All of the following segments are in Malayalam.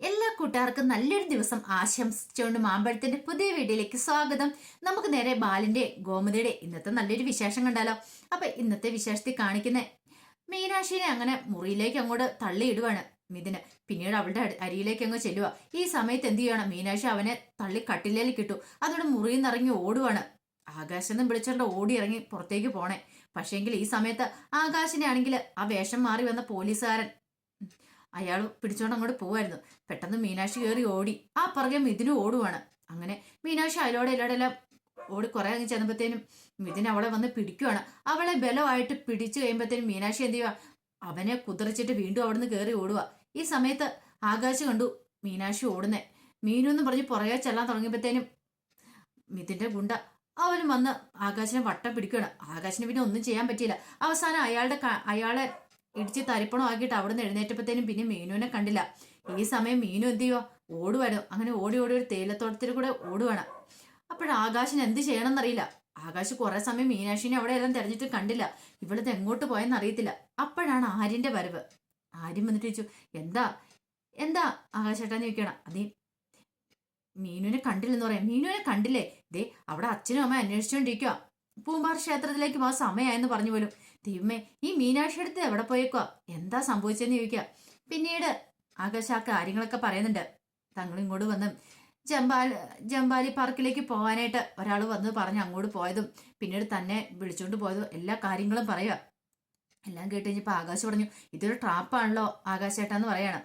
എല്ലാ കൂട്ടുകാർക്കും നല്ലൊരു ദിവസം ആശംസിച്ചുകൊണ്ട് മാമ്പഴത്തിന്റെ പുതിയ വീഡിയോയിലേക്ക് സ്വാഗതം. നമുക്ക് നേരെ ബാലിന്റെ ഗോമതിയുടെ ഇന്നത്തെ നല്ലൊരു വിശേഷം കണ്ടാലോ? അപ്പൊ ഇന്നത്തെ വിശേഷത്തിൽ കാണിക്കുന്ന മീനാക്ഷിനെ അങ്ങനെ മുറിയിലേക്ക് അങ്ങോട്ട് തള്ളിയിടുവാണ് മിഥുന്. പിന്നീട് അവളുടെ അരിയിലേക്ക് അങ്ങ് ചെല്ലുക ഈ സമയത്ത് എന്ത് ചെയ്യണം മീനാക്ഷി അവനെ തള്ളി കട്ടിലേക്ക് കിട്ടു അതോടെ മുറിയിൽ നിന്ന് ഇറങ്ങി ഓടുവാണ്. ആകാശം നിന്ന് വിളിച്ചോണ്ട് ഓടി ഇറങ്ങി പുറത്തേക്ക് പോണേ. പക്ഷേങ്കിൽ ഈ സമയത്ത് ആകാശിനെ ആണെങ്കിൽ ആ വേഷം മാറി വന്ന പോലീസുകാരൻ അയാൾ പിടിച്ചോണ്ട് അങ്ങോട്ട് പോവായിരുന്നു. പെട്ടെന്ന് മീനാക്ഷി കയറി ഓടി. ആ പുറകെ മിഥുന് ഓടുവാണ്. അങ്ങനെ മീനാക്ഷി അയലോടെ ഇല്ലാടെല്ലാം ഓടി കുറെ അങ്ങ് ചെന്നപ്പോഴത്തേനും മിഥുൻ അവളെ വന്ന് പിടിക്കുവാണ്. അവളെ ബലമായിട്ട് പിടിച്ചു കഴിയുമ്പോഴത്തേനും മീനാക്ഷി എന്ത് ചെയ്യുക അവനെ കുതിർച്ചിട്ട് വീണ്ടും അവിടുന്ന് കയറി ഓടുക ഈ സമയത്ത് ആകാശ് കണ്ടു മീനാക്ഷി ഓടുന്നേ. മീനു എന്ന് പറഞ്ഞ് പുറകെ ചെല്ലാൻ തുടങ്ങിയപ്പോഴത്തേനും മിഥുന്റെ ഗുണ്ട അവനും വന്ന് ആകാശിനെ വട്ടം പിടിക്കുകയാണ് ആകാശിന് പിന്നെ ഒന്നും ചെയ്യാൻ പറ്റിയില്ല. അവസാനം അയാളുടെ അയാളെ ഇടിച്ച് തരിപ്പണം ആക്കിയിട്ട് അവിടുന്ന് എഴുന്നേറ്റപ്പോഴത്തേനും പിന്നെ മീനുവിനെ കണ്ടില്ല. ഈ സമയം മീനു എന്ത് ചെയ്യുക ഓടുവാണ്. അങ്ങനെ ഓടി ഓടി ഒരു തേയിലത്തോട്ടത്തിൽ കൂടെ ഓടുവാണ്. അപ്പോഴാകാശിന് എന്ത് ചെയ്യണമെന്നറിയില്ല. ആകാശ് കുറെ സമയം മീനാക്ഷിനെ അവിടെ എല്ലാം തെരഞ്ഞിട്ട് കണ്ടില്ല. ഇവിടുത്തെ എങ്ങോട്ട് പോയെന്ന് അറിയത്തില്ല. അപ്പോഴാണ് ആര്യന്റെ വരവ്. ആര്യം വന്നിട്ട് ചോദിച്ചു എന്താ? എന്താ? ആകാശേട്ടാ ചോദിക്കണം അതേ മീനുവിനെ കണ്ടില്ലെന്ന് പറയാം. മീനുവിനെ കണ്ടില്ലേ? ദേ അവിടെ അച്ഛനും അമ്മ അന്വേഷിച്ചുകൊണ്ടിരിക്കുക പൂമ്പാർ ക്ഷേത്രത്തിലേക്ക് ആ സമയമായെന്ന് പറഞ്ഞു പോലും. ദൈവമേ ഈ മീനാക്ഷി അടുത്ത് എവിടെ പോയേക്കോ എന്താ സംഭവിച്ചെന്ന് ചോദിക്കുക. പിന്നീട് ആകാശ കാര്യങ്ങളൊക്കെ പറയുന്നുണ്ട്. തങ്ങൾ ഇങ്ങോട്ട് വന്ന് ജമ്പാൽ ജമ്പാലി പാർക്കിലേക്ക് പോകാനായിട്ട് ഒരാൾ വന്ന് പറഞ്ഞ് അങ്ങോട്ട് പോയതും പിന്നീട് തന്നെ വിളിച്ചുകൊണ്ട് പോയതും എല്ലാ കാര്യങ്ങളും പറയുക എല്ലാം കേട്ട് കഴിഞ്ഞപ്പോൾ ആകാശ് പറഞ്ഞു ഇതൊരു ട്രാപ്പാണല്ലോ ആകാശേട്ടാന്ന് പറയാണ്.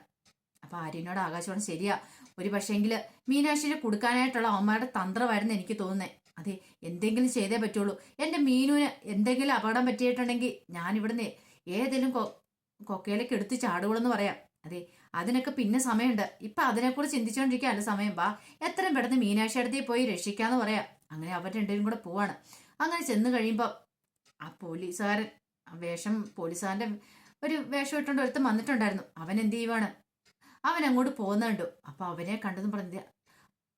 അപ്പൊ ആര്യനോട് ആകാശ് പറഞ്ഞു ശരിയാ. ഒരു പക്ഷേങ്കിൽ മീനാക്ഷിനെ കൊടുക്കാനായിട്ടുള്ള അവന്മാരുടെ തന്ത്രമായിരുന്നു എനിക്ക് തോന്നുന്നത് അതെ എന്തെങ്കിലും ചെയ്തേ പറ്റുള്ളൂ. എന്റെ മീനുവിന് എന്തെങ്കിലും അപകടം പറ്റിയിട്ടുണ്ടെങ്കിൽ ഞാൻ ഇവിടുന്ന് ഏതെങ്കിലും കൊ കൊക്കയിലേക്ക് എടുത്ത് ചാടുകളെന്ന് പറയാം. അതെ അതിനൊക്കെ പിന്നെ സമയമുണ്ട്. ഇപ്പം അതിനെക്കുറിച്ച് ചിന്തിച്ചുകൊണ്ടിരിക്കുകയല്ല സമയം. വാ എത്രയും പെട്ടെന്ന് മീനാക്ഷി അടുത്തേ പോയി രക്ഷിക്കാന്ന് പറയാം. അങ്ങനെ അവർ രണ്ടുപേരും കൂടെ പോവാണ്. അങ്ങനെ ചെന്ന് കഴിയുമ്പോൾ ആ പോലീസുകാരൻ വേഷം പോലീസുകാരന്റെ ഒരു വേഷം ഇട്ടുകൊണ്ട് ഒരുത്തം വന്നിട്ടുണ്ടായിരുന്നു. അവൻ എന്ത് ചെയ്യുവാണ്? അവൻ അങ്ങോട്ട് പോകുന്നുണ്ടു അപ്പൊ അവനെ കണ്ടെന്ന് പറഞ്ഞത്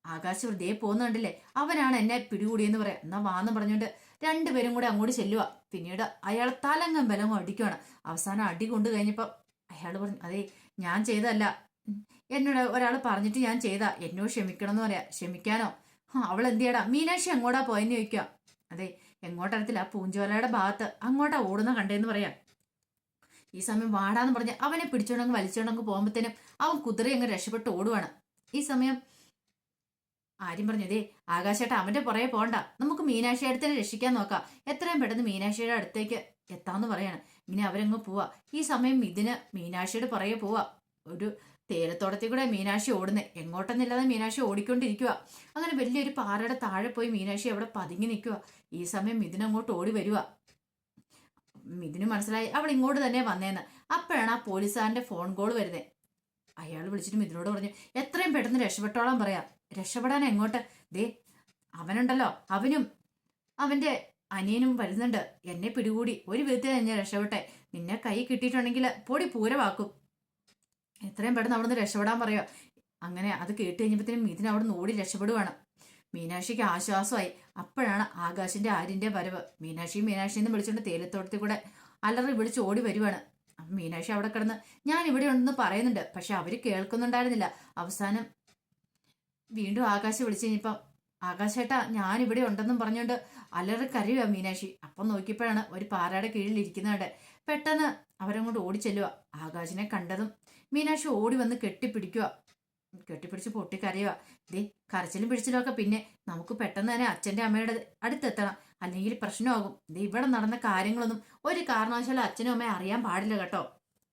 ആകാശ് ദേ പോകുന്നുണ്ടല്ലേ? അവനാണ് എന്നെ പിടികൂടിയെന്ന് പറയാം. എന്നാ വാന്ന് പറഞ്ഞുകൊണ്ട് രണ്ടുപേരും കൂടെ അങ്ങോട്ട് ചെല്ലുക പിന്നീട് അയാൾ തലങ്ങും ബലങ്ങും അടിക്കുവാണ്. അവസാനം അടി കൊണ്ടു കഴിഞ്ഞപ്പോ അയാൾ പറഞ്ഞു അതെ ഞാൻ ചെയ്തതല്ല. എന്നോട് ഒരാൾ പറഞ്ഞിട്ട് ഞാൻ ചെയ്താ. എന്നോ ക്ഷമിക്കണം എന്ന് പറയാ. ക്ഷമിക്കാനോ? അവൾ എന്ത് ചെയ്യടാ മീനാക്ഷി എങ്ങോട്ടാ പോയെന്ന് ചോദിക്കുക അതെ എങ്ങോട്ടറിയത്തില്ല പൂഞ്ചോലയുടെ ഭാഗത്ത് അങ്ങോട്ടാ ഓടുന്ന കണ്ടേന്ന് പറയാം. ഈ സമയം വാടാന്ന് പറഞ്ഞ് അവനെ പിടിച്ചോണ്ടങ്ങ് വലിച്ചോണ്ടങ്ങ് പോകുമ്പോഴത്തേനും അവൻ കുതിരയങ്ങ് രക്ഷപ്പെട്ട് ഓടുവാണ്. ഈ സമയം ആര്യം പറഞ്ഞു ദേ ആകാശേട്ട അവന്റെ പുറകെ പോണ്ട. നമുക്ക് മീനാക്ഷി അടുത്തിനെ രക്ഷിക്കാൻ നോക്കാം. എത്രയും പെട്ടെന്ന് മീനാക്ഷിയുടെ അടുത്തേക്ക് എത്താന്ന് പറയണം. ഇങ്ങനെ അവരങ്ങ് പോവാ. ഈ സമയം ഇതിന് മീനാക്ഷിയുടെ പുറകെ പോവാ. ഒരു തേരത്തോടത്തിൽ കൂടെ മീനാക്ഷി ഓടുന്നേ. എങ്ങോട്ടെന്നില്ലാതെ മീനാക്ഷി ഓടിക്കൊണ്ടിരിക്കുക അങ്ങനെ വലിയൊരു പാറയുടെ താഴെ പോയി മീനാക്ഷി അവിടെ പതുങ്ങി നിൽക്കുക ഈ സമയം ഇതിനങ്ങോട്ട് ഓടി വരിക ഇതിന് മനസ്സിലായി അവൾ ഇങ്ങോട്ട് തന്നെ വന്നേന്ന്. അപ്പോഴാണ് ആ പോലീസുകാരന്റെ ഫോൺ കോൾ വരുന്നത് അയാൾ വിളിച്ചിട്ട് ഇതിനോട് പറഞ്ഞു എത്രയും പെട്ടെന്ന് രക്ഷപ്പെട്ടോളാൻ പറയാ. രക്ഷപ്പെടാൻ എങ്ങോട്ട്? ദേ അവനുണ്ടല്ലോ അവനും. അവന്റെ അനിയനും വരുന്നുണ്ട്. എന്നെ പിടികൂടി. ഒരു വിധത്തിൽ ഞാൻ രക്ഷപ്പെട്ടെ. നിന്നെ കൈ കിട്ടിയിട്ടുണ്ടെങ്കിൽ പൊടി പൂരമാക്കും. എത്രയും പെട്ടെന്ന് അവിടുന്ന് രക്ഷപ്പെടാൻ പറയുക അങ്ങനെ അത് കേട്ട് കഴിഞ്ഞപ്പോഴത്തേനും ഇതിന് അവിടുന്ന് ഓടി രക്ഷപ്പെടുവാണ്. മീനാക്ഷിക്ക് ആശ്വാസമായി. അപ്പോഴാണ് ആകാശിന്റെ ആര്യന്റെ വരവ്. മീനാക്ഷി മീനാക്ഷി എന്ന് വിളിച്ചുകൊണ്ട് തേയിലത്തോട്ടത്തിൽ കൂടെ അലറി വിളിച്ച് ഓടി വരുവാണ്. മീനാക്ഷി അവിടെ കിടന്ന് ഞാൻ ഇവിടെ ഉണ്ടെന്ന് പറയുന്നുണ്ട്. പക്ഷെ അവർ കേൾക്കുന്നുണ്ടായിരുന്നില്ല. അവസാനം വീണ്ടും ആകാശ വിളിച്ചു കഴിഞ്ഞപ്പം ആകാശേട്ടാ ഞാൻ ഇവിടെ ഉണ്ടെന്നും പറഞ്ഞുകൊണ്ട് അലറി കരയുക മീനാക്ഷി. അപ്പം നോക്കിയപ്പോഴാണ് ഒരു പാറയുടെ കീഴിൽ ഇരിക്കുന്നവിടെ പെട്ടെന്ന് അവരങ്ങോട്ട് ഓടിച്ചെല്ലുക ആകാശിനെ കണ്ടതും മീനാക്ഷി ഓടി വന്ന് കെട്ടിപ്പിടിക്കുക കെട്ടിപ്പിടിച്ച് പൊട്ടിക്കരയുക ദേ കരച്ചിലും പിടിച്ചിലും ഒക്കെ പിന്നെ നമുക്ക് പെട്ടെന്ന് തന്നെ അച്ഛന്റെ അമ്മയുടെ അടുത്തെത്തണം. അല്ലെങ്കിൽ പ്രശ്നമാകും. ദേ ഇവിടെ നടന്ന കാര്യങ്ങളൊന്നും ഒരു കാരണവശാലും അച്ഛനും അമ്മയും അറിയാൻ പാടില്ല കേട്ടോ.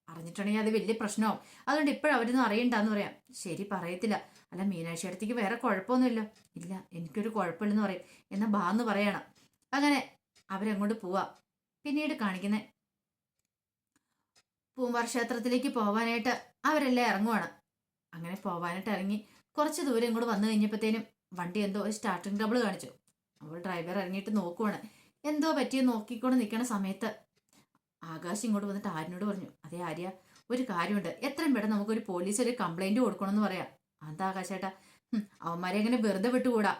അറിഞ്ഞിട്ടുണ്ടെങ്കിൽ അത് വലിയ പ്രശ്നമാവും. അതുകൊണ്ട് ഇപ്പോഴവരൊന്നും അറിയണ്ടെന്ന് പറയാം. ശരി പറയത്തില്ല. അല്ല മീനാക്ഷി അടുത്തേക്ക് വേറെ കുഴപ്പമൊന്നുമില്ല. ഇല്ല എനിക്കൊരു കുഴപ്പമില്ലെന്ന് പറയും. എന്നാ ബാന്ന് പറയണം. അങ്ങനെ അവരങ്ങോട്ട് പോവാ. പിന്നീട് കാണിക്കുന്നേ പൂമ്പാർ ക്ഷേത്രത്തിലേക്ക് പോവാനായിട്ട് അവരെല്ലാം ഇറങ്ങുവാണ്. അങ്ങനെ പോവാനായിട്ട് ഇറങ്ങി കുറച്ച് ദൂരം ഇങ്ങോട്ട് വന്നു കഴിഞ്ഞപ്പോഴത്തേനും വണ്ടി എന്തോ ഒരു സ്റ്റാർട്ടിംഗ് ട്രബിൾ കാണിച്ചു. അപ്പോൾ ഡ്രൈവർ ഇറങ്ങിയിട്ട് നോക്കുവാണ്. എന്തോ പറ്റിയ നോക്കിക്കൊണ്ട് നിൽക്കുന്ന സമയത്ത് ആകാശ് ഇങ്ങോട്ട് വന്നിട്ട് ആര്യനോട് പറഞ്ഞു അതെ ആര്യ ഒരു കാര്യമുണ്ട്. എത്രയും പെട്ടെന്ന് നമുക്കൊരു പോലീസ് ഒരു കംപ്ലൈന്റ് കൊടുക്കണമെന്ന് പറയാം. അതാ ആകാശേട്ടാ? അവന്മാരെ എങ്ങനെ വെറുതെ വിട്ടുകൂടാ?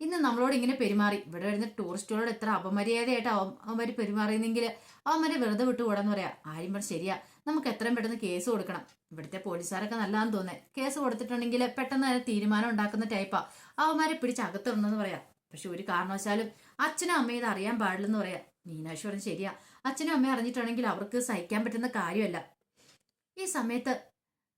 ഇന്ന് നമ്മളോട് ഇങ്ങനെ പെരുമാറി. ഇവിടെ വരുന്ന ടൂറിസ്റ്റുകളോട് എത്ര അപമര്യാദയായിട്ട് അവ- അവന്മാര് പെരുമാറിയെങ്കിൽ അവന്മാരെ വെറുതെ വിട്ടുകൂടാന്ന് പറയാ. ആര്യം പറഞ്ഞു ശരിയാ നമുക്ക് എത്രയും പെട്ടെന്ന് കേസ് കൊടുക്കണം. ഇവിടുത്തെ പോലീസുകാരൊക്കെ നല്ലതാന്ന് തോന്നേ കേസ് കൊടുത്തിട്ടുണ്ടെങ്കിൽ പെട്ടെന്ന് തന്നെ തീരുമാനം ഉണ്ടാക്കുന്ന ടൈപ്പാ അവന്മാരെ പിടിച്ച് അകത്തിടണമെന്ന് പറയാം. പക്ഷെ ഒരു കാരണവശാലും അച്ഛനും അമ്മയും ഇത് അറിയാൻ പാടില്ലെന്ന് പറയാം. മീനാക്ഷി ശരിയാ. അച്ഛനും അമ്മയും അറിഞ്ഞിട്ടുണ്ടെങ്കിൽ അവർക്ക് സഹിക്കാൻ പറ്റുന്ന കാര്യമല്ല. ഈ സമയത്ത്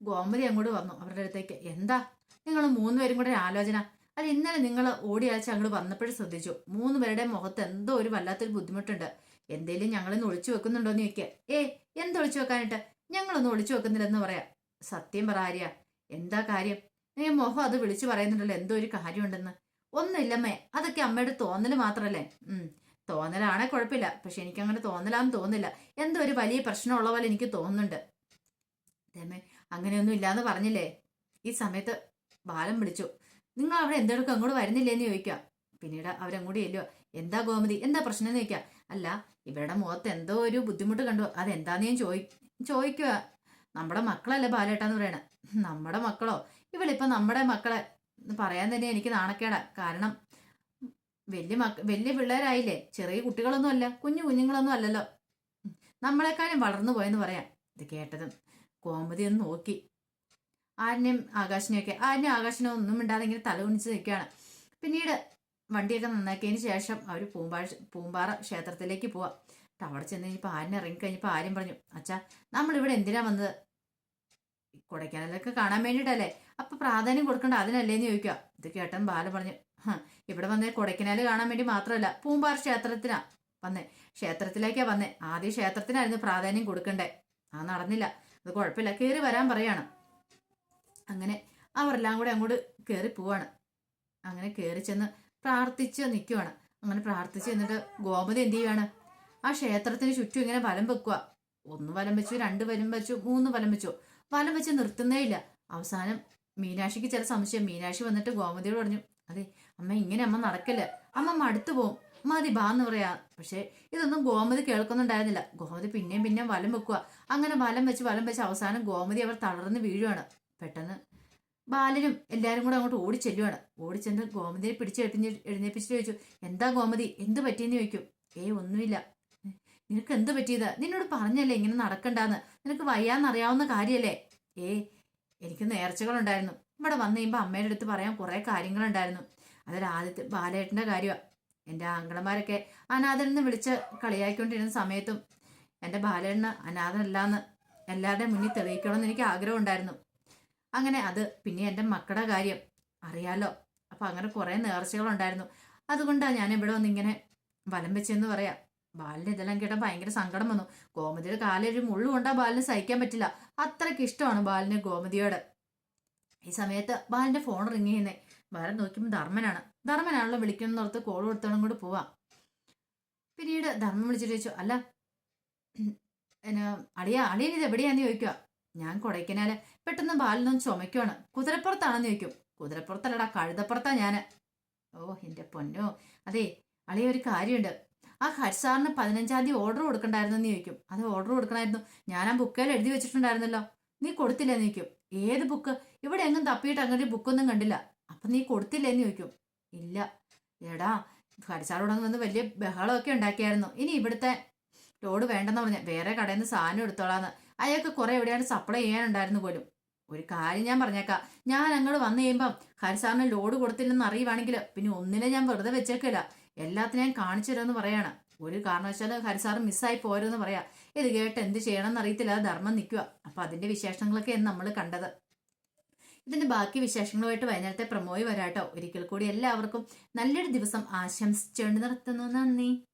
ഗോമതി അങ്ങോട്ട് വന്നു. അവരുടെ അടുത്തേക്ക് എന്താ? നിങ്ങൾ മൂന്നുപേരും കൂടെ ആലോചന. അത് ഇന്നലെ നിങ്ങൾ ഓടി അയച്ച് അങ്ങോട്ട് വന്നപ്പോഴും ശ്രദ്ധിച്ചു. മൂന്ന് പേരുടെ മുഖത്ത് എന്തോ ഒരു വല്ലാത്തൊരു ബുദ്ധിമുട്ടുണ്ട്. എന്തേലും ഞങ്ങളിന്ന് ഒളിച്ചു വെക്കുന്നുണ്ടോ എന്ന് ചോദിക്കുക ഏ എന്ത് ഒളിച്ചു വെക്കാനായിട്ട്? ഞങ്ങളൊന്നും ഒളിച്ചു വെക്കുന്നില്ലെന്ന് പറയാം. സത്യം പറ ആര്യ. എന്താ കാര്യം? നീ മുഖം അത് വിളിച്ചു പറയുന്നുണ്ടല്ലോ. എന്തോ ഒരു കാര്യമുണ്ടെന്ന്. ഒന്നുമില്ലമ്മേ. അതൊക്കെ അമ്മയുടെ തോന്നൽ മാത്രല്ലേ. ഉം. തോന്നലാണെ കുഴപ്പമില്ല. പക്ഷെ എനിക്ക് അങ്ങനെ തോന്നലാന്ന് തോന്നില്ല എന്തോ ഒരു വലിയ പ്രശ്നമുള്ള പോലെ എനിക്ക് തോന്നുന്നുണ്ട്. രമേ അങ്ങനെയൊന്നും ഇല്ലാന്ന് പറഞ്ഞില്ലേ? ഈ സമയത്ത് ബാലം വിളിച്ചു. നിങ്ങൾ അവിടെ എന്തെടുക്കും? അങ്ങോട്ട് വരുന്നില്ലേന്ന് ചോദിക്കാം. പിന്നീട് അവരങ്ങോട്ട് ചെല്ലുക എന്താ ഗോമതി? എന്താ പ്രശ്നം എന്ന് ചോദിക്കാം. അല്ല ഇവരുടെ മുഖത്ത് എന്തോ ഒരു ബുദ്ധിമുട്ട് കണ്ടു. അതെന്താന്ന് ഞാൻ ചോദി ചോദിക്കുക നമ്മുടെ മക്കളല്ലേ ബാലേട്ടാന്ന് പറയണേ? നമ്മുടെ മക്കളോ? ഇവളിപ്പോ നമ്മുടെ മക്കളെ പറയാൻ തന്നെ എനിക്ക് നാണക്കേടാ. കാരണം വലിയ മക്ക വലിയ പിള്ളേരായില്ലേ? ചെറിയ കുട്ടികളൊന്നും അല്ല കുഞ്ഞു കുഞ്ഞുങ്ങളൊന്നും അല്ലല്ലോ. നമ്മളെക്കാളും വളർന്നു പോയെന്ന് പറയാം. ഇത് കേട്ടതും കോമതി ഒന്ന് നോക്കി. ആരിനെയും ആകാശിനെയൊക്കെ ആരിനെയും ആകാശിനെ ഒന്നും മിണ്ടാതെ ഇങ്ങനെ തല കുനിച്ച് നിൽക്കുകയാണ്. പിന്നീട് വണ്ടിയൊക്കെ നന്നാക്കിയതിന് ശേഷം അവർ പൂമ്പാഴ പൂമ്പാറ ക്ഷേത്രത്തിലേക്ക് പോവാം. എന്നിട്ട് അവിടെ ചെന്ന് കഴിഞ്ഞപ്പോൾ ആരിനെ ഇറങ്ങിക്കഴിഞ്ഞപ്പോൾ ആര്യം പറഞ്ഞു അച്ഛാ നമ്മളിവിടെ എന്തിനാ വന്നത്? കൊടൈക്കനാലൊക്കെ കാണാൻ വേണ്ടിയിട്ടല്ലേ? അപ്പൊ പ്രാധാന്യം കൊടുക്കണ്ട അതിനല്ലേന്ന് ചോദിക്കുക. ഇത് കേട്ടൻ ബാല പറഞ്ഞു ഇവിടെ വന്നേ കൊടൈക്കനാല് കാണാൻ വേണ്ടി മാത്രമല്ല പൂമ്പാർ ക്ഷേത്രത്തിനാ വന്നേ. ക്ഷേത്രത്തിലേക്കാ വന്നേ. ആദ്യം ക്ഷേത്രത്തിനായിരുന്നു പ്രാധാന്യം കൊടുക്കണ്ടേ. ആ നടന്നില്ല. അത് കുഴപ്പമില്ല. കയറി വരാൻ പറയാണ്. അങ്ങനെ അവരെല്ലാം കൂടെ അങ്ങോട്ട് കയറി പോവാണ്. അങ്ങനെ കയറി ചെന്ന് പ്രാർത്ഥിച്ച് നിൽക്കുവാണ് അങ്ങനെ പ്രാർത്ഥിച്ച് എന്നിട്ട് ഗോമതി എന്ത് ചെയ്യുവാണ്? ആ ക്ഷേത്രത്തിന് ചുറ്റും ഇങ്ങനെ വലം വെക്കുക ഒന്ന് വലം വെച്ചു രണ്ട് വലം വെച്ചു മൂന്ന് വലം വെച്ചു. വലം വെച്ച് നിർത്തുന്നേ ഇല്ല അവസാനം മീനാക്ഷിക്ക് ചില സംശയം. മീനാക്ഷി വന്നിട്ട് ഗോമതിയോട് പറഞ്ഞു അതെ അമ്മ ഇങ്ങനെ അമ്മ നടക്കല്ല. അമ്മ മടുത്തു പോവും. മതി ബാ എന്ന് പറയാ. പക്ഷെ ഇതൊന്നും ഗോമതി കേൾക്കുന്നുണ്ടായിരുന്നില്ല. ഗോമതി പിന്നെയും പിന്നെയും വലം വെക്കുക അങ്ങനെ വലം വെച്ച് വലം വെച്ച് അവസാനം ഗോമതി അവർ തളർന്ന് വീഴുവാണ്. പെട്ടെന്ന് ബാലനും എല്ലാവരും കൂടെ അങ്ങോട്ട് ഓടിച്ചെല്ലുവാണ് ഓടിച്ചെന്ന് ഗോമതിയെ പിടിച്ച് എഴുതി എഴുന്നേപ്പിച്ചിട്ട് ചോദിച്ചു എന്താ ഗോമതി എന്ത് പറ്റിയെന്ന് ചോദിക്കും? ഏ ഒന്നുമില്ല. നിനക്ക് എന്ത് പറ്റിയത്? നിന്നോട് പറഞ്ഞല്ലേ ഇങ്ങനെ നടക്കണ്ടെന്ന്. നിനക്ക് വയ്യാന്നറിയാവുന്ന കാര്യമല്ലേ ഏ എനിക്ക് നേർച്ചകളുണ്ടായിരുന്നു. ഇവിടെ വന്നു കഴിയുമ്പോൾ അമ്മയുടെ അടുത്ത് പറയാൻ കുറേ കാര്യങ്ങളുണ്ടായിരുന്നു. അതിൽ ആദ്യത്തെ ബാലേട്ടന്റെ കാര്യമാണ് എന്റെ ആംഗളമാരൊക്കെ അനാഥനെന്ന് വിളിച്ച് കളിയാക്കിക്കൊണ്ടിരുന്ന സമയത്തും എന്റെ ബാലേട്ടന് അനാഥനല്ലാന്ന് എല്ലാവരുടെയും മുന്നിൽ തെളിയിക്കണമെന്ന് എനിക്ക് ആഗ്രഹം ഉണ്ടായിരുന്നു അങ്ങനെ അത് പിന്നെ എന്റെ മക്കളുടെ കാര്യം അറിയാലോ. അപ്പം അങ്ങനെ കുറേ നേർച്ചകളുണ്ടായിരുന്നു. അതുകൊണ്ടാണ് ഞാൻ ഇവിടെ വന്ന് ഇങ്ങനെ വലം വെച്ചെന്ന് പറയാം. ബാലിന് ഇതെല്ലാം കേട്ടാൽ ഭയങ്കര സങ്കടം വന്നു. ഗോമതിയുടെ കാലൊരു മുള്ളു കൊണ്ടാ ബാലിന് സഹിക്കാൻ പറ്റില്ല. അത്രയ്ക്ക് ഇഷ്ടമാണ് ബാലിന് ഗോമതിയോട്. ഈ സമയത്ത് ബാലിന്റെ ഫോൺ റിങ് ചെയ്യുന്നേ. ബാലൻ നോക്കിയപ്പോൾ ധർമ്മനാണ്. ധർമ്മനാണല്ലോ വിളിക്കണമെന്നോർത്ത് കോൾ കൊടുത്തോളം കൂടെ പോവാം. പിന്നീട് ധർമ്മം വിളിച്ചിട്ട് ചോദിച്ചു അല്ല എന്നാ അളിയ അളിയൻ ഇത് എവിടെയാന്ന് ചോദിക്കുക ഞാൻ കൊടൈക്കനാല്. പെട്ടെന്ന് ബാലിനൊന്ന് ചുമക്കുവാണ് കുതിരപ്പുറത്താണെന്ന് ചോദിക്കും. കുതിരപ്പുറത്തല്ലടാ കഴുതപ്പുറത്താ ഞാൻ ഓ എന്റെ പൊന്നോ. അതെ അളിയ ഒരു കാര്യമുണ്ട്. ആ ഹർസാറിന് പതിനഞ്ചാം തീയതി ഓർഡർ കൊടുക്കണ്ടായിരുന്നു എന്ന് ചോദിക്കും. അത് ഓർഡർ കൊടുക്കണമായിരുന്നു. ഞാൻ ആ ബുക്കേൽ എഴുതി വെച്ചിട്ടുണ്ടായിരുന്നല്ലോ. നീ കൊടുത്തില്ലെന്ന് ചോദിക്കും. ഏത് ബുക്ക് ഇവിടെ എങ്ങും തപ്പിയിട്ട് അങ്ങനെ ഒരു ബുക്കൊന്നും കണ്ടില്ല. അപ്പൊ നീ കൊടുത്തില്ലെന്ന് ചോദിക്കും. ഇല്ല. എടാ ഹരിസാറോട് വന്ന് വലിയ ബഹളമൊക്കെ ഉണ്ടാക്കിയായിരുന്നു. ഇനി ഇവിടുത്തെ ലോഡ് വേണ്ടെന്ന് പറഞ്ഞ വേറെ കടയിൽ നിന്ന് സാധനം എടുത്തോളാന്ന്. അയാൾക്ക് കുറെ എവിടെയാണ് സപ്ലൈ ചെയ്യാനുണ്ടായിരുന്നു പോലും. ഒരു കാര്യം ഞാൻ പറഞ്ഞേക്കാം. ഞാൻ അങ്ങോട്ട് വന്നു കഴിയുമ്പം ഹരിസാറിന് ലോഡ് കൊടുത്തില്ലെന്ന് അറിയുവാണെങ്കിൽ പിന്നെ ഒന്നിനെ ഞാൻ വെറുതെ വെച്ചേക്കില്ല. എല്ലാത്തിനും ഞാൻ കാണിച്ചു തരുമെന്ന് പറയാണ്. ഒരു കാരണവശാലും ഹരിസാറ് മിസ്സായി പോരെന്ന് പറയാം. ഇത് കേട്ട് എന്ത് ചെയ്യണമെന്ന് അറിയത്തില്ല ധർമ്മം നിൽക്കുക. അപ്പൊ അതിന്റെ വിശേഷങ്ങളൊക്കെയാണ് നമ്മൾ കണ്ടത്. ഇതിന്റെ ബാക്കി വിശേഷങ്ങളുമായിട്ട് വൈകുന്നേരത്തെ പ്രമോയി വരാട്ടോ. ഒരിക്കൽ കൂടി എല്ലാവർക്കും നല്ലൊരു ദിവസം ആശംസിച്ചുകൊണ്ട് നിർത്തുന്നു. നന്ദി.